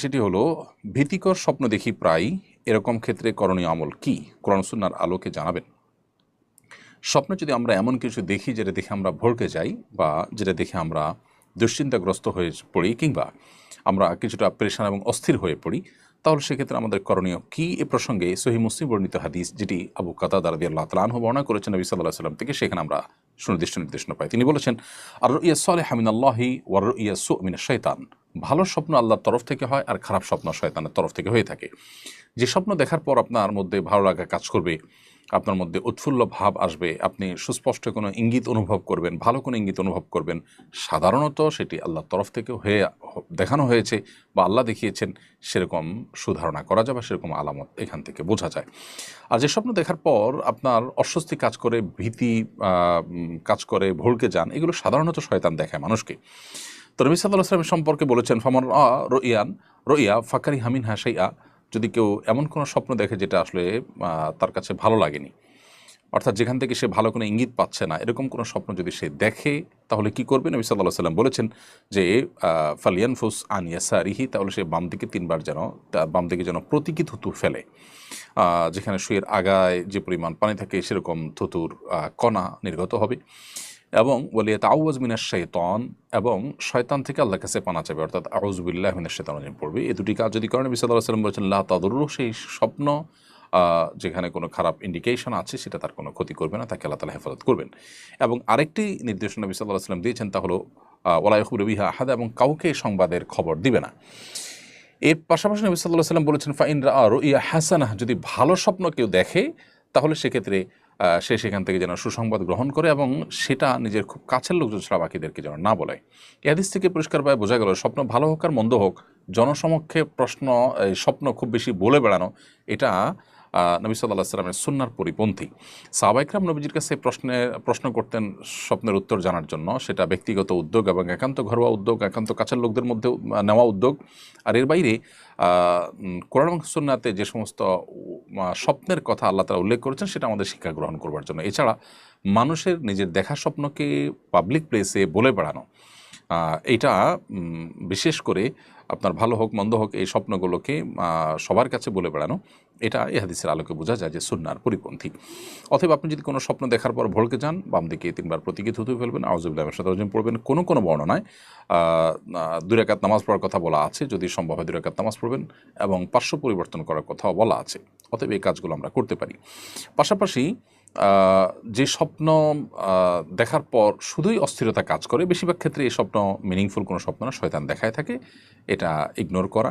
সেটি হলো, ভীতিকর স্বপ্ন দেখি প্রায় এরকম ক্ষেত্রে করণীয় আমল কি? কোরআন সুন্নার আলোকে জানাবেন। স্বপ্নে যদি আমরা এমন কিছু দেখি যেটা দেখে আমরা ভড়কে যাই বা যেটা দেখে আমরা দুশ্চিন্তাগ্রস্ত হয়ে পড়ি কিংবা আমরা কিছুটা পরেশান এবং অস্থির হয়ে পড়ি, তাহলে সেক্ষেত্রে আমাদের করণীয় কি? এ প্রসঙ্গে সহি মুসলিম বর্ণিত হাদিস, যেটি আবু কাতা দারাদি আল্লাহ তালাহ বর্ণনা করেছেন, নবী সাল্লাহ সাল্লাম থেকে, সেখানে আমরা সুনির্দিষ্ট নির্দেশনা পাই। তিনি বলেছেন আর ইয়া সালে হামিন আল্লাহি ওয়ার ইয়া সু মিন শৈতান ভালো স্বপ্ন আল্লাহর তরফ থেকে হয় আর খারাপ স্বপ্ন শয়তানের তরফ থেকে হয়ে থাকে। যে স্বপ্ন দেখার পর আপনার মধ্যে ভালো লাগা কাজ করবে, আপনার মধ্যে উৎফুল্ল ভাব আসবে, আপনি সুস্পষ্ট কোনো ইঙ্গিত অনুভব করবেন, ভালো কোনো ইঙ্গিত অনুভব করবেন, সাধারণত সেটি আল্লাহর তরফ থেকে হয়ে, দেখানো হয়েছে বা আল্লাহ দেখিয়েছেন, সেরকম সুধারণা করা যাবে সেরকম আলামত এখান থেকে বোঝা যায়। আর যে স্বপ্ন দেখার পর আপনার অস্বস্তি কাজ করে, ভীতি কাজ করে, ভুলকে যান, এগুলো সাধারণত শয়তান দেখায় মানুষকে। তো নবী সাল্লাহ আসলামের সম্পর্কে বলেছেন ফামর আ রইয়ান, রইয়া ফাকারি হামিন হাসাইয়া যদি কেউ এমন কোনো স্বপ্ন দেখে যেটা আসলে তার কাছে ভালো লাগেনি, অর্থাৎ যেখান থেকে সে ভালো কোনো ইঙ্গিত পাচ্ছে না, এরকম কোনো স্বপ্ন যদি সে দেখে, তাহলে কি করবে? নবী সাল্লাহ সাল্লাম বলেছেন যে ফালিয়ান ফুস আন ইয়াসারিহি, তাহলে সে বাম দিকে তিনবার যেন বাম দিকে যেন প্রতীকী থুতু ফেলে। যেখানে শুয়ের আগায় যে পরিমাণ পানি থাকে, সেরকম থুতুর কণা নির্গত হবে। এবং বলিয়ে তাওয়াজ মিনার শৈতন এবং শয়তান থেকে আল্লাহ কাছে পানা চাবে, অর্থাৎ আউজবিল্লাহ মিনার শৈতান পড়বে এই দুটি কাজ যদি করেন, নবী সাল্লাহ সাল্লাম বলেছেন, লা তাদুর সেই স্বপ্ন যেখানে কোনো খারাপ ইন্ডিকেশন আছে, সেটা তার কোনো ক্ষতি করবে না, তাকে আল্লাহ তালা হেফাজত করবেন। এবং আরেকটি নির্দেশনা নবী সাল্লাহ সাল্লাম দিয়েছেন, তা হলো ওলাইহুর বিহা আহাদা এবং কাউকে সংবাদের খবর দিবে না। এর পাশাপাশি নবী সাল্লাহ সাল্লাম বলেছেন, ফাইন আর ইয়া হাসানা যদি ভালো স্বপ্ন কেউ দেখে, তাহলে সেক্ষেত্রে সে সেখান থেকে যেন সুসংবাদ গ্রহণ করে এবং সেটা নিজের খুব কাছের লোকজন ছাড়া বাকিদেরকে যেন না বলে। এদিস থেকে পরিষ্কারভাবে বোঝা গেল, স্বপ্ন ভালো হোক আর মন্দ হোক, জনসমক্ষে প্রশ্ন স্বপ্ন খুব বেশি বলে বেড়ানো, এটা নবী সাল্লাহ সাল্লামের সুন্নার পরিপন্থী। সাহবাইকরাম নবীজির কাছে প্রশ্নে, প্রশ্ন করতেন স্বপ্নের উত্তর জানার জন্য। সেটা ব্যক্তিগত উদ্যোগ এবং একান্ত ঘরোয়া উদ্যোগ, একান্ত কাছের লোকদের মধ্যে নেওয়া উদ্যোগ। আর এর বাইরে কোরআন সুন্নাতে যে সমস্ত স্বপ্নের কথা আল্লাহ তারা উল্লেখ করেছেন, সেটা আমাদের শিক্ষা গ্রহণ করবার জন্য। এছাড়া মানুষের নিজের দেখা স্বপ্নকে পাবলিক প্লেসে বলে বেড়ানো এটা বিশেষ করে আপনার ভালো হোক মন্দ হোক এই স্বপ্নগুলোকে সবার কাছে বলে বেড়ানো এটা এই হাদিসের আলোকে বোঝা যায় যে সুন্নার পরিপন্থী। অথবা আপনি যদি কোনো স্বপ্ন দেখার পর ভড়কে যান বাম দিকে তিনবার প্রতীকী থুতু ফেলবেন আউজুবিল্লাহ সাথে পড়বেন কোনো কোনো বর্ণনায় আহ, আহ, দুই রাকাত নামাজ পড়ার কথা বলা আছে যদি সম্ভব হয় দুই রাকাত নামাজ পড়বেন এবং পার্শ্ব পরিবর্তন করার কথাও বলা আছে। অতএব এই কাজগুলো আমরা করতে পারি। পাশাপাশি যে স্বপ্ন দেখার পর শুধুই অস্থিরতা কাজ করে, বেশিরভাগ ক্ষেত্রে এই স্বপ্ন মিনিংফুল কোনো স্বপ্ন না, শয়তান দেখায় থাকে, এটা ইগনোর করা।